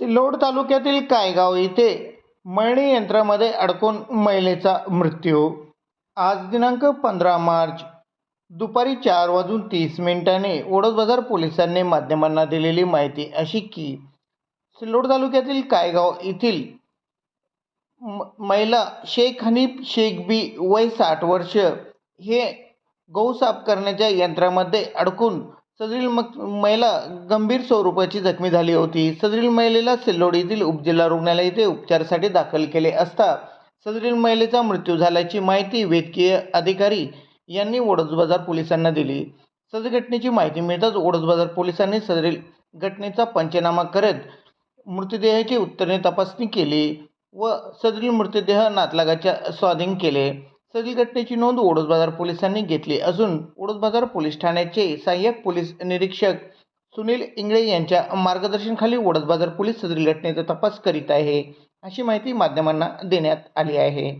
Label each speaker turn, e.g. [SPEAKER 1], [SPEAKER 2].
[SPEAKER 1] सिल्लोड तालुक्यातील कायगाव येथे मळणी यंत्रामध्ये अडकून महिलेचा मृत्यू. आज दिनांक पंधरा मार्च दुपारी चार वाजून तीस मिनिटांनी ओढतबाजार पोलिसांनी माध्यमांना दिलेली माहिती अशी की सिल्लोड तालुक्यातील कायगाव येथील म महिला शेख हनीफ शेख बी वय साठ वर्ष हे गहू साफ करण्याच्या यंत्रामध्ये अडकून सदरील मग महिला गंभीर स्वरूपाची जखमी झाली होती. सदरील महिलेला सिल्लोड येथील उपजिल्हा रुग्णालय येथे उपचारासाठी दाखल केले असता सदरील महिलेचा मृत्यू झाल्याची माहिती वैद्यकीय अधिकारी यांनी ओडसबाजार बाजार पोलिसांना दिली. सदर घटनेची माहिती मिळताच ओडसबाजार बाजार पोलिसांनी सदरील घटनेचा पंचनामा करत मृतदेहाची उत्तरे तपासणी केली व सदरील मृतदेह नातलागाच्या स्वाधीन केले. सदरील घटनेची नोंद ओडस बाजार पोलिसांनी घेतली. असून ओढत बाजार पोलीस ठाण्याचे सहाय्यक पोलीस निरीक्षक सुनील इंगळे यांच्या मार्गदर्शनखाली ओडस बाजार पोलीस सदरील घटनेचा तपास करीत आहे. अशी माहिती माध्यमांना देण्यात आली आहे.